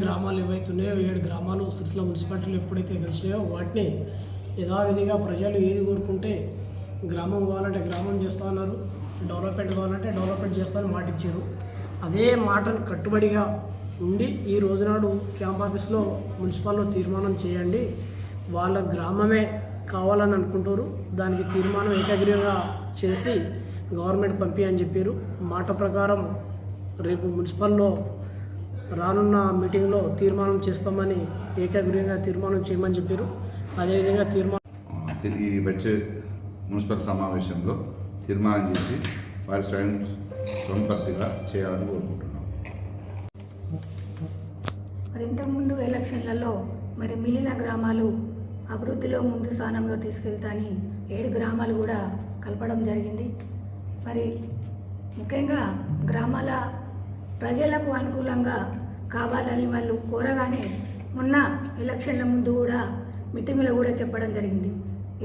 గ్రామాలు ఏవైతున్నాయో ఏడు గ్రామాలు సిరిసిల్ల మున్సిపాలిటీలు ఎప్పుడైతే గెలిచినాయో వాటిని యథావిధిగా ప్రజలు ఏది కోరుకుంటే గ్రామం కావాలంటే గ్రామం చేస్తా అన్నారు. డెవలప్మెంట్ కావాలంటే డెవలప్మెంట్ చేస్తామని మాట ఇచ్చారు. అదే మాటను కట్టుబడిగా ఉండి ఈ రోజునాడు క్యాంప్ ఆఫీస్లో మున్సిపాల్లో తీర్మానం చేయండి. వాళ్ళ గ్రామమే కావాలని అనుకుంటారు. దానికి తీర్మానం ఏకగ్రీవంగా చేసి గవర్నమెంట్ పంపి అని చెప్పారు. మాట ప్రకారం రేపు మున్సిపల్లో రానున్న మీటింగ్లో తీర్మానం చేస్తామని ఏకగ్రీవంగా తీర్మానం చేయమని చెప్పారు. అదేవిధంగా తీర్మానం ఈ వచ్చే మున్సిపల్ సమావేశంలో తీర్మానం చేసి వారి స్వయం సంపత్తిగా చేయాలని కోరుకుంటున్నాం. మరి ఇంతకుముందు ఎలక్షన్లలో మరి మిగిలిన గ్రామాలు అభివృద్ధిలో ముందు స్థానంలో తీసుకెళ్తాని ఏడు గ్రామాలు కూడా కలపడం జరిగింది. మరి ముఖ్యంగా గ్రామాల ప్రజలకు అనుకూలంగా కావాలని వాళ్ళు కోరగానే మొన్న ఎలక్షన్ల ముందు కూడా మీటింగ్లో కూడా చెప్పడం జరిగింది.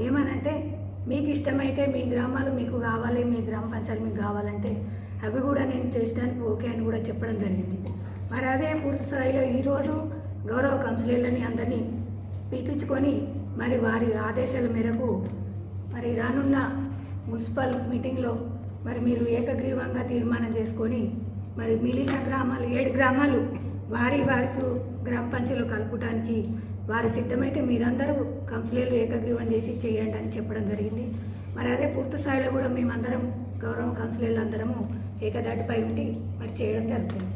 ఏమనంటే మీకు ఇష్టమైతే మీ గ్రామాలు మీకు కావాలి మీ గ్రామ పంచాయతీ మీకు కావాలంటే అవి కూడా నేను చేసడానికి ఓకే అని కూడా చెప్పడం జరిగింది. మరి అదే పూర్తి స్థాయిలో ఈరోజు గౌరవ కౌన్సిలర్లని అందరినీ పిలిపించుకొని మరి వారి ఆదేశాల మేరకు మరి రానున్న మున్సిపల్ మీటింగ్లో మరి మీరు ఏకగ్రీవంగా తీర్మానం చేసుకొని మరి మిగిలిన గ్రామాలు ఏడు గ్రామాలు వారి వారికి గ్రామ పంచాయతీలో కలుపుటానికి వారు సిద్ధమైతే మీరందరూ కౌన్సిలర్లు ఏకగ్రీవం చేసి చేయండి అని చెప్పడం జరిగింది. మరి అదే పూర్తి స్థాయిలో కూడా మేమందరం గౌరవ కౌన్సిలర్లు అందరము ఏకదాటిపై ఉండి మరి చేయడం జరుగుతుంది.